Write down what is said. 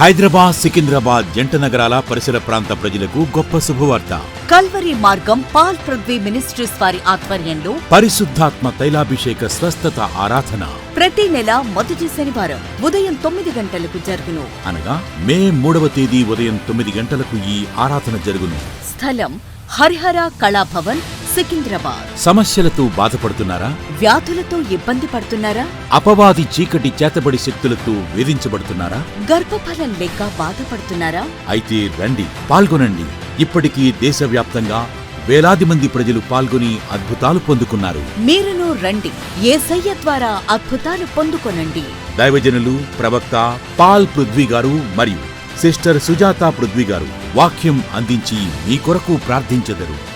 హైదరాబాద్ సికింద్రాబాద్ జంట నగరాల పరిసర ప్రాంత ప్రజలకు గొప్ప శుభవార్త. కల్వరి మార్గం పాల్ పృథ్వీ మినిస్ట్రీస్ వారి ఆధ్వర్యంలో పరిశుద్ధాత్మ తైలాభిషేక స్వస్థత ఆరాధన. ప్రతి నెల మొదటి శనివారం ఉదయం తొమ్మిది గంటలకు జరుగును. అనగా మే మూడవ తేదీ ఉదయం తొమ్మిది గంటలకు ఈ ఆరాధన జరుగును. స్థలం హరిహర కళాభవన్ సికింద్రాబాద్. సమస్యలతో బాధపడుతున్నారా? వ్యాధులతో ఇబ్బంది పడుతున్నారా? అపవాది చీకటి చేతబడి శక్తులతో వేధించబడుతున్నారా? గర్భఫలం లేక బాధపడుతున్నారా? అయితే రండి పాల్గొనండి. ఇప్పటికీ దేశవ్యాప్తంగా వేలాది మంది ప్రజలు పాల్గొని అద్భుతాలు పొందుకున్నారు. మీరును రండి. ఏసయ్య ద్వారా అద్భుతాలు పొందుకొనండి. దైవజనులు ప్రవక్త పాల్ పృథ్వీ గారు మరియు సిస్టర్ సుజాత పృథ్వీ గారు వాక్యం అందించి మీ కొరకు ప్రార్థించెదరు.